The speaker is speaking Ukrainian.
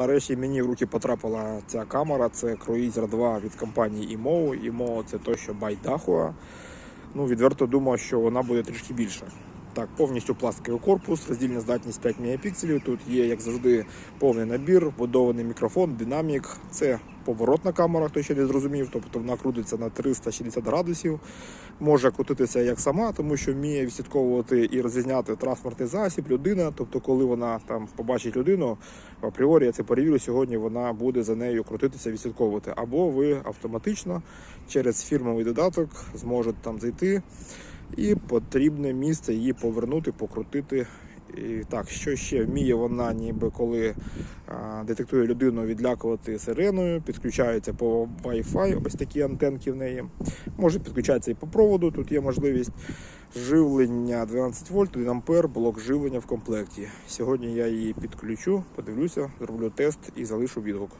Нарешті мені в руки потрапила ця камера. Це Cruiser 2 від компанії IMO. IMO це то, що Байдахуа. Ну, відверто думав, що вона буде трішки більша. Так, повністю пластиковий корпус, роздільна здатність 5 мегапікселів. Тут є, як завжди, повний набір, вбудований мікрофон, динамік. Це поворотна камера, хто ще не зрозумів, тобто вона крутиться на 360 градусів. Може крутитися як сама, тому що вміє відслідковувати і розрізняти транспортний засіб, людина. Тобто, коли вона там побачить людину, апріорі я це перевірю сьогодні, вона буде за нею крутитися, відслідковувати. Або ви автоматично через фірмовий додаток зможете там зайти і потрібне місце її повернути, покрутити. І так, що ще вміє вона, ніби коли а, детектує людину, відлякувати сиреною, підключається по Wi-Fi, ось такі антенки в неї. Може підключатися і по проводу, тут є можливість живлення 12 вольт, 1 ампер, блок живлення в комплекті. Сьогодні я її підключу, подивлюся, зроблю тест і залишу відгук.